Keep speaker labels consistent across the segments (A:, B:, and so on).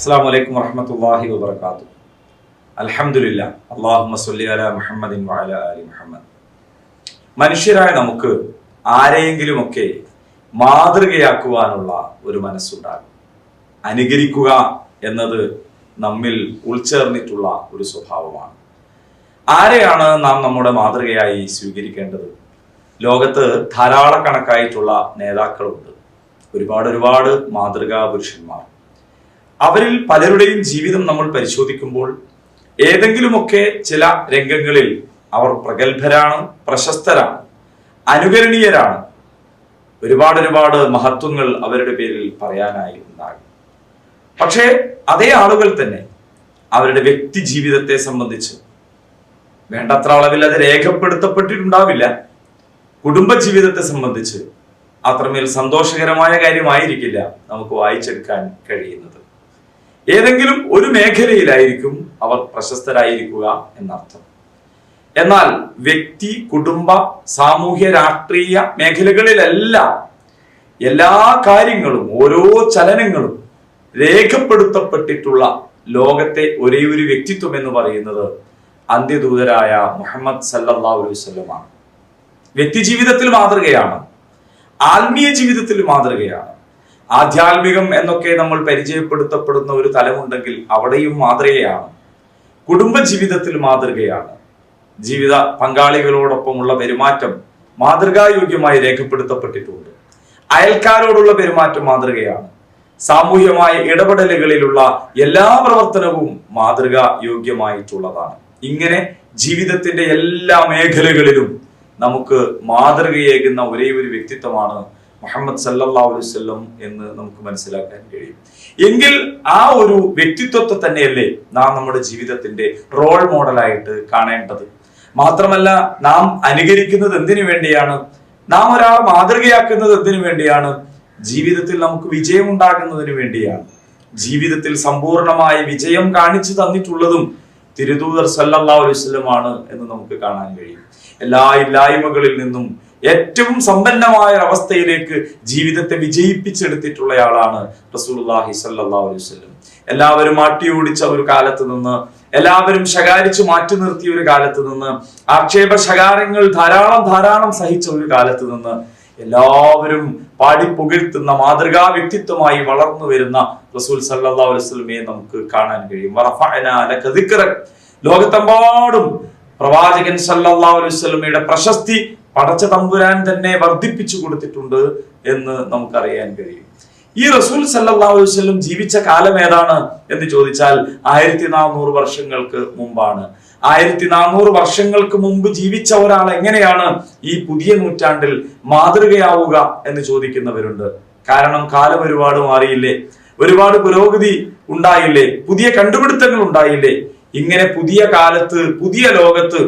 A: അസ്സാം വലൈക്കും വറഹമത്തല്ലാഹി വബർക്കാത്തു അലഹമില്ല അള്ളാഹുമ്മ സല്ലി അല മുഹമ്മദിൻ അലി മുഹമ്മദ്. മനുഷ്യരായ നമുക്ക് ആരെയെങ്കിലുമൊക്കെ മാതൃകയാക്കുവാനുള്ള ഒരു മനസ്സുണ്ടാകും. അനുകരിക്കുക എന്നത് നമ്മിൽ ഉൾച്ചേർന്നിട്ടുള്ള ഒരു സ്വഭാവമാണ്. ആരെയാണ് നാം നമ്മുടെ മാതൃകയായി സ്വീകരിക്കേണ്ടത്? ലോകത്ത് ധാരാളക്കണക്കായിട്ടുള്ള നേതാക്കളുണ്ട്. ഒരുപാട് ഒരുപാട് മാതൃകാ പുരുഷന്മാർ അവരിൽ പലരുടെയും ജീവിതം നമ്മൾ പരിശോധിക്കുമ്പോൾ ഏതെങ്കിലുമൊക്കെ ചില രംഗങ്ങളിൽ അവർ പ്രഗത്ഭരാണ് പ്രശസ്തരാണ് അനുകരണീയരാണ്. ഒരുപാട് ഒരുപാട് മഹത്വങ്ങൾ അവരുടെ പേരിൽ പറയാനായി ഉണ്ടാകും. പക്ഷേ അതേ ആളുകൾ തന്നെ അവരുടെ വ്യക്തി ജീവിതത്തെ സംബന്ധിച്ച് വേണ്ടത്ര അളവിൽ അത് രേഖപ്പെടുത്തപ്പെട്ടിട്ടുണ്ടാവില്ല. കുടുംബ ജീവിതത്തെ സംബന്ധിച്ച് അത്രമേൽ സന്തോഷകരമായ കാര്യമായിരിക്കില്ല നമുക്ക് വായിച്ചെടുക്കാൻ കഴിയുന്നത്. ഏതെങ്കിലും ഒരു മേഖലയിലായിരിക്കും അവർ പ്രശസ്തരായിരിക്കുക എന്നർത്ഥം. എന്നാൽ വ്യക്തി കുടുംബ സാമൂഹ്യ രാഷ്ട്രീയ മേഖലകളിലെല്ലാം എല്ലാ കാര്യങ്ങളും ഓരോ ചലനങ്ങളും രേഖപ്പെടുത്തപ്പെട്ടിട്ടുള്ള ലോകത്തെ ഒരേ ഒരു വ്യക്തിത്വം എന്ന് പറയുന്നത് അന്ത്യദൂതരായ മുഹമ്മദ് സല്ലല്ലാഹു അലൈഹി വസല്ലമാണ്. വ്യക്തി ജീവിതത്തിൽ മാതൃകയാണ്. ആത്മീയ ജീവിതത്തിൽ മാതൃകയാണ്. ആധ്യാത്മികം എന്നൊക്കെ നമ്മൾ പരിചയപ്പെടുത്തപ്പെടുന്ന ഒരു തലമുണ്ടെങ്കിൽ അവിടെയും മാതൃകയാണ്. കുടുംബ ജീവിതത്തിൽ മാതൃകയാണ്. ജീവിത പങ്കാളികളോടൊപ്പമുള്ള പെരുമാറ്റം മാതൃകായോഗ്യമായി രേഖപ്പെടുത്തപ്പെട്ടിട്ടുണ്ട്. അയൽക്കാരോടുള്ള പെരുമാറ്റം മാതൃകയാണ്. സാമൂഹ്യമായ ഇടപെടലുകളിലുള്ള എല്ലാ പ്രവർത്തനവും മാതൃകാ യോഗ്യമായിട്ടുള്ളതാണ് ഇങ്ങനെ ജീവിതത്തിന്റെ എല്ലാ മേഖലകളിലും നമുക്ക് മാതൃകയേകുന്ന ഒരേ ഒരു വ്യക്തിത്വമാണ് മുഹമ്മദ് സല്ലാ അലൈഹി വസല്ലം എന്ന് നമുക്ക് മനസ്സിലാക്കാൻ കഴിയും. എങ്കിൽ ആ ഒരു വ്യക്തിത്വത്തെ തന്നെയല്ലേ നാം നമ്മുടെ ജീവിതത്തിന്റെ റോൾ മോഡലായിട്ട് കാണേണ്ടത്. മാത്രമല്ല നാം അനുകരിക്കുന്നത് എന്തിനു വേണ്ടിയാണ്? നാം ഒരാളെ മാതൃകയാക്കുന്നത് എന്തിനു വേണ്ടിയാണ്? ജീവിതത്തിൽ നമുക്ക് വിജയം ഉണ്ടാകുന്നതിനു വേണ്ടിയാണ്. ജീവിതത്തിൽ സമ്പൂർണമായ വിജയം കാണിച്ചു തന്നിട്ടുള്ളതും തിരുദൂതർ സല്ലാ അലൈഹി വസല്ലമാണ് എന്ന് നമുക്ക് കാണാൻ കഴിയും. എല്ലാ ഇല്ലായ്മകളിൽ നിന്നും ഏറ്റവും സമ്പന്നമായ ഒരവസ്ഥയിലേക്ക് ജീവിതത്തെ വിജയിപ്പിച്ചെടുത്തിട്ടുള്ളയാളാണ് സല്ലല്ലാഹു അലൈഹി വസല്ലം. എല്ലാവരും ആട്ടിയോടിച്ച ഒരു കാലത്ത് നിന്ന് എല്ലാവരും ശകാരിച്ചു മാറ്റി നിർത്തിയ ഒരു കാലത്ത് നിന്ന് ആക്ഷേപ ശകാരങ്ങൾ ധാരാളം ധാരാളം സഹിച്ച ഒരു കാലത്ത് നിന്ന് എല്ലാവരും പാടി പുകഴ്ത്തുന്ന മാതൃകാ വ്യക്തിത്വമായി വളർന്നു വരുന്ന റസൂൽ സല്ലല്ലാഹു അലൈഹി വസല്ലമയെ നമുക്ക് കാണാൻ കഴിയും. ലോകത്തെമ്പാടും പ്രവാചകൻ സല്ലല്ലാഹു അലൈഹി വസല്ലമയുടെ പ്രശസ്തി പടച്ച തമ്പുരാൻ തന്നെ വർദ്ധിപ്പിച്ചു കൊടുത്തിട്ടുണ്ട് എന്ന് നമുക്കറിയാൻ കഴിയും. ഈ റസൂൽ വസല്ലം ജീവിച്ച കാലം ഏതാണ് എന്ന് ചോദിച്ചാൽ ആയിരത്തി നാനൂറ് വർഷങ്ങൾക്ക് മുമ്പാണ്. ആയിരത്തി നാനൂറ് വർഷങ്ങൾക്ക് മുമ്പ് ജീവിച്ച ഒരാൾ എങ്ങനെയാണ് ഈ പുതിയ നൂറ്റാണ്ടിൽ മാതൃകയാവുക എന്ന് ചോദിക്കുന്നവരുണ്ട്. കാരണം കാലം ഒരുപാട് മാറിയില്ലേ? ഒരുപാട് പുരോഗതി ഉണ്ടായില്ലേ? പുതിയ കണ്ടുപിടുത്തങ്ങൾ ഉണ്ടായില്ലേ? ഇങ്ങനെ പുതിയ കാലത്ത് പുതിയ ലോകത്ത്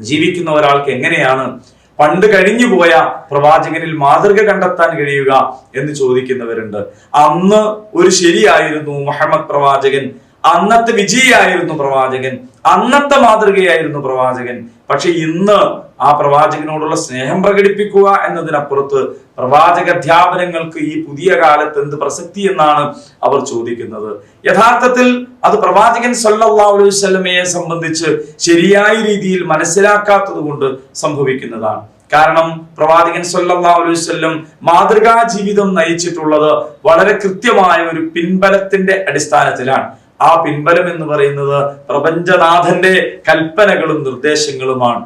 A: ജീവിക്കുന്ന ഒരാൾക്ക് എങ്ങനെയാണ് പണ്ട് കഴിഞ്ഞു പോയ പ്രവാചകനിൽ മാതൃക കണ്ടെത്താൻ കഴിയുക എന്ന് ചോദിക്കുന്നവരുണ്ട്. അന്ന് ഒരു ശരിയായിരുന്നു മുഹമ്മദ് പ്രവാചകൻ അന്നത്തെ വിജയിയായിരുന്നു പ്രവാചകൻ അന്നത്തെ മാതൃകയായിരുന്നു പ്രവാചകൻ. പക്ഷെ ഇന്ന് ആ പ്രവാചകനോടുള്ള സ്നേഹം പ്രകടിപ്പിക്കുക എന്നതിനപ്പുറത്ത് പ്രവാചക അധ്യാപനങ്ങൾക്ക് ഈ പുതിയ കാലത്ത് എന്ത് പ്രസക്തി എന്നാണ് അവർ ചോദിക്കുന്നത്. യഥാർത്ഥത്തിൽ അത് പ്രവാചകൻ സല്ലല്ലാഹു അലൈഹി വസല്ലമയെ സംബന്ധിച്ച് ശരിയായ രീതിയിൽ മനസ്സിലാക്കാത്തത് കൊണ്ട് സംഭവിക്കുന്നതാണ്. കാരണം പ്രവാചകൻ സല്ലല്ലാഹു അലൈഹി വസല്ലം മാതൃകാ ജീവിതം നയിച്ചിട്ടുള്ളത് വളരെ കൃത്യമായ ഒരു പിൻബലത്തിന്റെ അടിസ്ഥാനത്തിലാണ്. ആ പിൻബലം എന്ന് പറയുന്നത് പ്രപഞ്ചനാഥന്റെ കൽപ്പനകളും നിർദ്ദേശങ്ങളുമാണ്.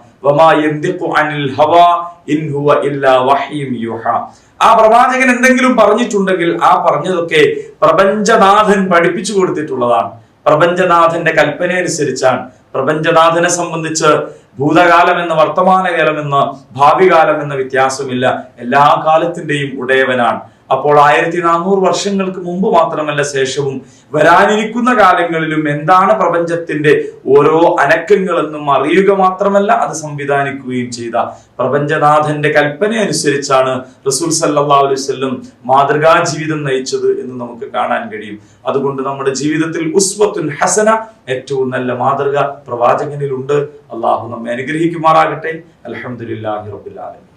A: ആ പ്രവാചകൻ എന്തെങ്കിലും പറഞ്ഞിട്ടുണ്ടെങ്കിൽ ആ പറഞ്ഞതൊക്കെ പ്രപഞ്ചനാഥൻ പഠിപ്പിച്ചു കൊടുത്തിട്ടുള്ളതാണ്. പ്രപഞ്ചനാഥന്റെ കൽപ്പന അനുസരിച്ചാണ് പ്രപഞ്ചനാഥനെ സംബന്ധിച്ച് ഭൂതകാലം എന്ന് വർത്തമാനകാലം എന്ന് ഭാവി കാലം എന്ന വ്യത്യാസമില്ല. എല്ലാ കാലത്തിന്റെയും ഉടയവനാണ്. അപ്പോൾ ആയിരത്തി നാനൂറ് വർഷങ്ങൾക്ക് മുമ്പ് മാത്രമല്ല ശേഷവും വരാനിരിക്കുന്ന കാലങ്ങളിലും എന്താണ് പ്രപഞ്ചത്തിന്റെ ഓരോ അനക്കങ്ങളെന്നും അറിയുക മാത്രമല്ല അത് സംവിധാനിക്കുകയും ചെയ്ത. പ്രപഞ്ചനാഥന്റെ കൽപ്പന അനുസരിച്ചാണ് റസൂൽ സല്ലാ അലൈഹി വസല്ലം മാതൃകാ ജീവിതം നയിച്ചത് എന്ന് നമുക്ക് കാണാൻ കഴിയും. അതുകൊണ്ട് നമ്മുടെ ജീവിതത്തിൽ ഉസ്വത്തുൽ ഹസന ഏറ്റവും നല്ല മാതൃക പ്രവാചകനിലുണ്ട്. അള്ളാഹു നമ്മെ അനുഗ്രഹിക്കുമാറാകട്ടെ. അലഹമുല്ലാഹി റബുല്ലാലമി